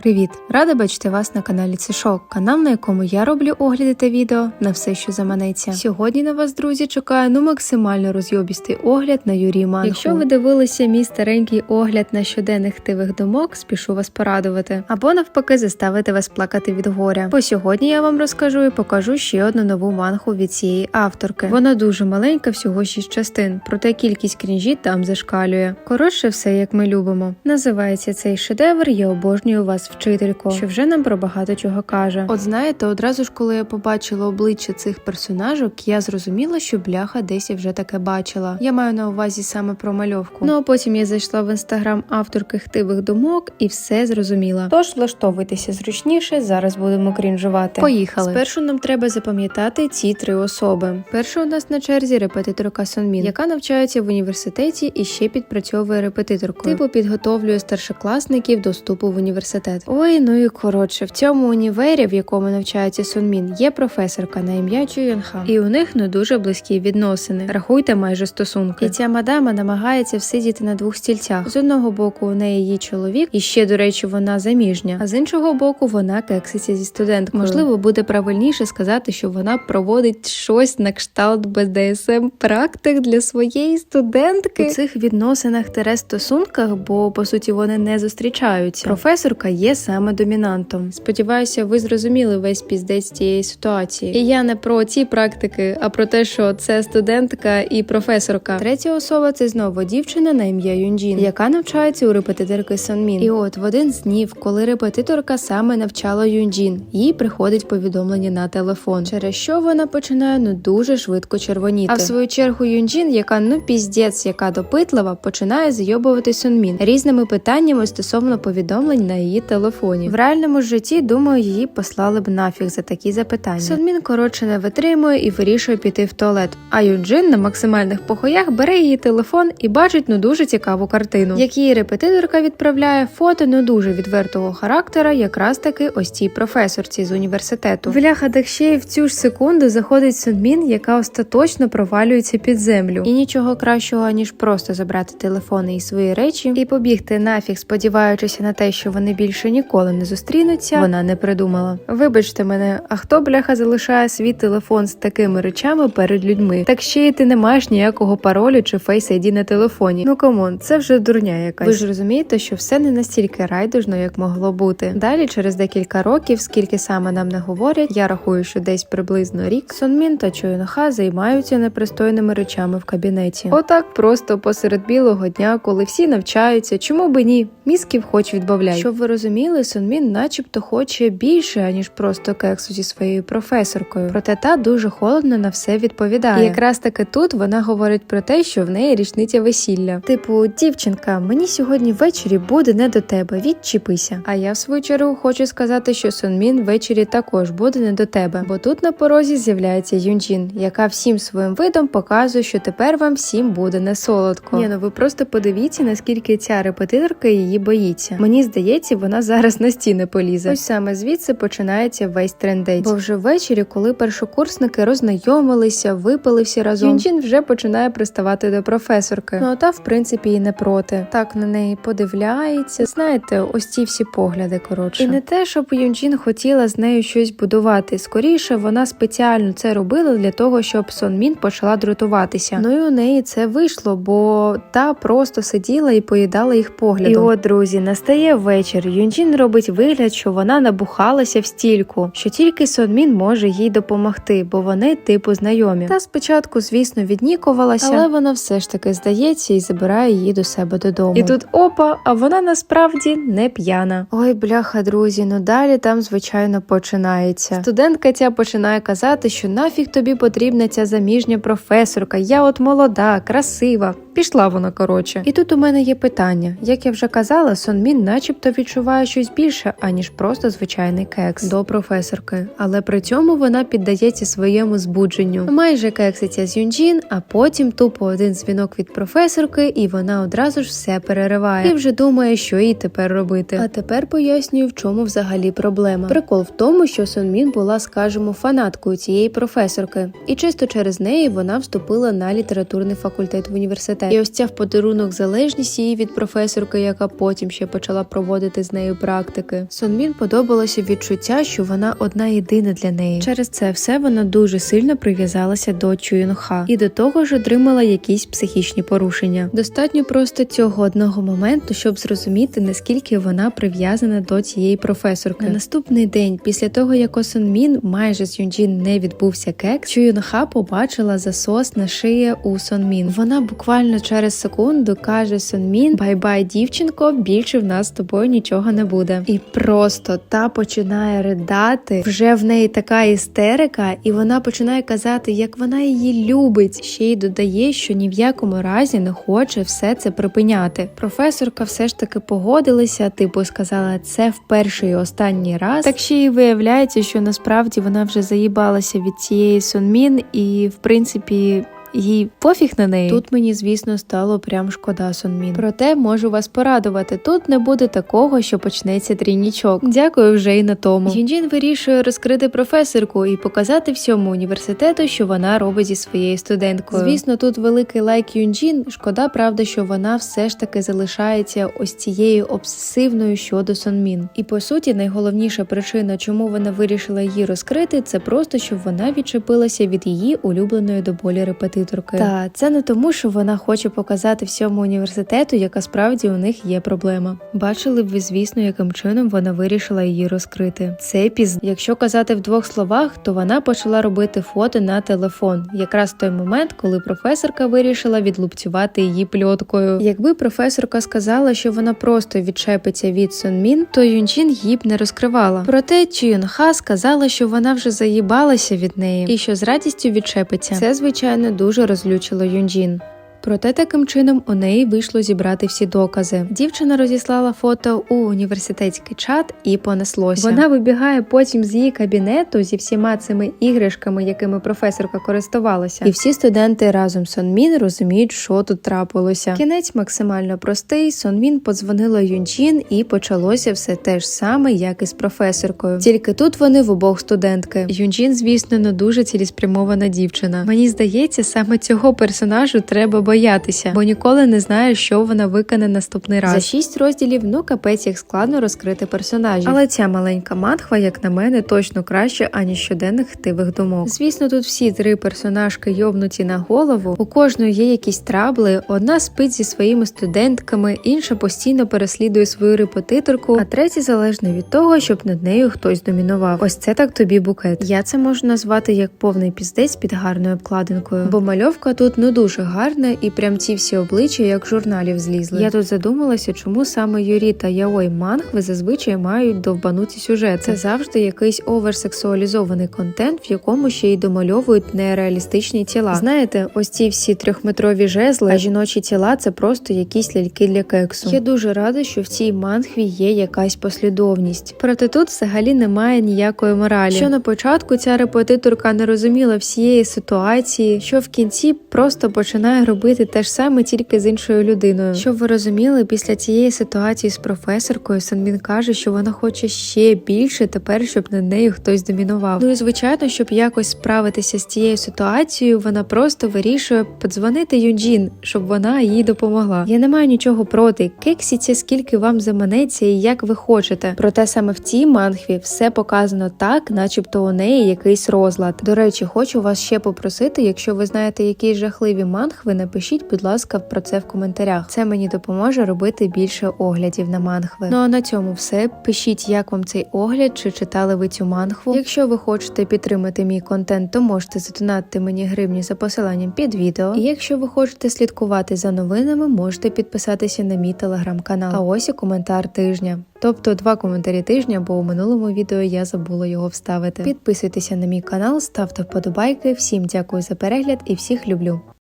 Привіт! Рада бачити вас на каналі Цишок, канал, на якому я роблю огляди та відео на все, що заманеться. Сьогодні на вас, друзі, чекає ну максимально розйобістий огляд на Юрій Манху. Якщо ви дивилися мій старенький огляд на щоденних тивих думок, спішу вас порадувати. Або навпаки заставити вас плакати від горя. Бо сьогодні я вам розкажу і покажу ще одну нову манху від цієї авторки. Вона дуже маленька, всього 6 частин, проте кількість крінжі там зашкалює. Коротше, все як ми любимо. Називається цей шедевр Я обожнюю вас, вчителько, що вже нам про багато чого каже. От знаєте, одразу ж, коли я побачила обличчя цих персонажок, я зрозуміла, що бляха десь я вже таке бачила. Я маю на увазі саме про мальовку. Ну а потім я зайшла в інстаграм авторки хтивих думок і все зрозуміла. Тож влаштовуйтеся зручніше, зараз будемо крінжувати. Поїхали. Спершу нам треба запам'ятати ці три особи. Перша у нас на черзі репетиторка Сонмін, яка навчається в університеті і ще підпрацьовує репетиторкою. Типу підготовлює старшокласників до вступу в університет. Ой, ну і коротше, в цьому універі, в якому навчається Сонмін, є професорка на ім'я Чу Йонха. І у них не дуже близькі відносини. Рахуйте майже стосунки. І ця мадама намагається всидіти на двох стільцях. З одного боку, у неї її чоловік, і ще, до речі, вона заміжня. А з іншого боку, вона кекситься зі студенткою. Можливо, буде правильніше сказати, що вона проводить щось на кшталт БДСМ практик для своєї студентки. У цих відносинах тере стосунках, бо по суті вони не зустрічаються. Професорка є саме домінантом. Сподіваюся, ви зрозуміли весь піздець цієї ситуації. І я не про ці практики, а про те, що це студентка і професорка. Третя особа це знову дівчина на ім'я Юнджін, яка навчається у репетиторки Сонмін. І от в один з днів, коли репетиторка саме навчала Юнджін, їй приходить повідомлення на телефон, через що вона починає ну дуже швидко червоніти. А в свою чергу Юнджін, яка ну піздець, яка допитлива, починає зйобувати Сонмін різними питаннями стосовно повідомлень на її телефоні. В реальному житті, думаю, її послали б нафіг за такі запитання. Сонмін коротше не витримує і вирішує піти в туалет. А Юнджин на максимальних похоях бере її телефон і бачить ну дуже цікаву картину, як її репетиторка відправляє фото не дуже відвертого характера, якраз таки ось цій професорці з університету. Вляха й в цю ж секунду заходить Сонмін, яка остаточно провалюється під землю. І нічого кращого ніж просто забрати телефони і свої речі і побігти нафіг, сподіваючися на те, що вони більше ніколи не зустрінуться. Вона не придумала. Вибачте мене, а хто бляха залишає свій телефон з такими речами перед людьми? Так ще й ти не маєш ніякого паролю чи Face ID на телефоні. Ну камон, це вже дурня якась. Ви ж розумієте, що все не настільки райдужно, як могло бути. Далі, через декілька років, скільки саме нам не говорять, я рахую, що десь приблизно рік Сонмін та Чойнха займаються непристойними речами в кабінеті. Отак просто посеред білого дня, коли всі навчаються, чому би ні? Мізків хоч відбавляй. Щоб ви розуміли, Сонмін начебто хоче більше, аніж просто кексу зі своєю професоркою. Проте та дуже холодно на все відповідає. І якраз таки тут вона говорить про те, що в неї річниця весілля. Типу, дівчинка, мені сьогодні ввечері буде не до тебе. Відчепися. А я в свою чергу хочу сказати, що Сонмін ввечері також буде не до тебе, бо тут на порозі з'являється Юнджін, яка всім своїм видом показує, що тепер вам всім буде не солодко. Ні, ну ви просто подивіться, наскільки ця репетиторка її боїться. Мені здається, вона зараз на стіни полізе. Ось саме звідси починається весь трендець. Бо вже ввечері, коли першокурсники роззнайомилися, випили всі разом. Юнджін вже починає приставати до професорки. Ну а та, в принципі, і не проти. Так на неї подивляється. Знаєте, ось ці всі погляди. Коротше, і не те, щоб Юнджін хотіла з нею щось будувати. Скоріше вона спеціально це робила для того, щоб Сонмін почала дратуватися. Ну і у неї це вийшло, бо та просто сиділа і поїдала їх поглядом. І от, друзі, настає вечір. Юнджін робить вигляд, що вона набухалася в стільку, що тільки Сонмін може їй допомогти, бо вони типу знайомі. Та спочатку, звісно, віднікувалася, але вона все ж таки здається і забирає її до себе додому. І тут опа, а вона насправді не п'яна. Ой, бляха, друзі, ну далі там звичайно починається. Студентка ця починає казати, що нафіг тобі потрібна ця заміжня професорка. Я от молода, красива. Пішла вона коротше. І тут у мене є питання. Як я вже казала, Сонмін начебто відчуває щось більше, аніж просто звичайний кекс до професорки. Але при цьому вона піддається своєму збудженню. Майже кекситься з Юнджін, а потім тупо один дзвінок від професорки, і вона одразу ж все перериває. І вже думає, що їй тепер робити. А тепер пояснюю, в чому взагалі проблема. Прикол в тому, що Сонмін була, скажімо, фанаткою цієї професорки, і чисто через неї вона вступила на літературний факультет в університет. І ось ця в подарунок залежність її від професорки, яка потім ще почала проводити з нею нею практики. Сонмін подобалося відчуття, що вона одна єдина для неї. Через це все вона дуже сильно прив'язалася до Чуюнха і до того ж отримала якісь психічні порушення. Достатньо просто цього одного моменту, щоб зрозуміти наскільки вона прив'язана до цієї професорки. На наступний день, після того як у Сонмін майже з Юнджін не відбувся кекс, Чуюнха побачила засос на шиї у Сонмін. Вона буквально через секунду каже Сонмін: Бай-бай, дівчинко, більше в нас з тобою нічого не буде. І просто та починає ридати. Вже в неї така істерика, і вона починає казати, як вона її любить. Ще й додає, що ні в якому разі не хоче все це припиняти. Професорка все ж таки погодилася, типу сказала, це в перший і останній раз. Так ще й виявляється, що насправді вона вже заїбалася від цієї Сонмін, і в принципі. Їй пофіг на неї. Тут мені, звісно, стало прям шкода Сонмін. Проте можу вас порадувати. Тут не буде такого, що почнеться трійнічок. Дякую вже й на тому. Юнджін вирішує розкрити професорку і показати всьому університету, що вона робить зі своєю студенткою. Звісно, тут великий лайк Юнджін. Шкода, правда, що вона все ж таки залишається ось цією обсесивною щодо Сонмін. І по суті, найголовніша причина, чому вона вирішила її розкрити, це просто щоб вона відчепилася від її улюбленої до болі репетиторки. Та це не тому, що вона хоче показати всьому університету, яка справді у них є проблема. Бачили б ви, звісно, яким чином вона вирішила її розкрити. Це піз, якщо казати в двох словах, то вона почала робити фото на телефон, якраз в той момент, коли професорка вирішила відлупцювати її пльоткою. Якби професорка сказала, що вона просто відчепиться від Сонмін, то Юнджін її б не розкривала. Проте Чіюнха сказала, що вона вже заїбалася від неї і що з радістю відчепиться. Це звичайно дуже розлючило Юнджін. Проте таким чином у неї вийшло зібрати всі докази. Дівчина розіслала фото у університетський чат і понеслося. Вона вибігає потім з її кабінету зі всіма цими іграшками, якими професорка користувалася. І всі студенти разом з Сонмін розуміють, що тут трапилося. Кінець максимально простий. Сонмін подзвонила Юнджін і почалося все те ж саме, як і з професоркою. Тільки тут вони в обох студентки. Юнджін, звісно, не дуже цілеспрямована дівчина. Мені здається, саме цього персонажу треба боятися, бо ніколи не знаю, що вона виконе наступний раз. За шість розділів, ну капець, як складно розкрити персонажів. Але ця маленька матхва, як на мене, точно краще, аніж щоденних хтивих думок. Звісно, тут всі три персонажки йобнуті на голову. У кожної є якісь трабли. Одна спить зі своїми студентками, інша постійно переслідує свою репетиторку, а третя залежна від того, щоб над нею хтось домінував. Ось це так тобі букет. Я це можу назвати як повний піздець під гарною обкладинкою, бо мальовка тут не дуже гарна і прям ці всі обличчя як журналів злізли. Я тут задумалася, чому саме Юрі та Яой Мангви зазвичай мають довбануті сюжети. Це завжди якийсь оверсексуалізований контент, в якому ще й домальовують нереалістичні тіла. Знаєте, ось ці всі трьохметрові жезли, а жіночі тіла це просто якісь ляльки для кексу. Я дуже рада, що в цій мангві є якась послідовність. Проте тут взагалі немає ніякої моралі. Що на початку ця репетиторка не розуміла всієї ситуації, що в кінці просто починає робити те ж саме, тільки з іншою людиною. Щоб ви розуміли, після цієї ситуації з професоркою Санмін каже, що вона хоче ще більше тепер, щоб над нею хтось домінував. Ну і звичайно, щоб якось справитися з цією ситуацією, вона просто вирішує подзвонити Юнджін, щоб вона їй допомогла. Я не маю нічого проти. Кексіться скільки вам заманеться і як ви хочете. Проте саме в цій мангві все показано так, начебто у неї якийсь розлад. До речі, хочу вас ще попросити, якщо ви знаєте якісь жахливі мангви, напишіть, будь ласка, про це в коментарях. Це мені допоможе робити більше оглядів на мангви. Ну а на цьому все. Пишіть, як вам цей огляд, чи читали ви цю мангву. Якщо ви хочете підтримати мій контент, то можете задонатити мені гривні за посиланням під відео. І якщо ви хочете слідкувати за новинами, можете підписатися на мій телеграм-канал. А ось і коментар тижня. Тобто два коментарі тижня, бо у минулому відео я забула його вставити. Підписуйтеся на мій канал, ставте вподобайки. Всім дякую за перегляд і всіх люблю.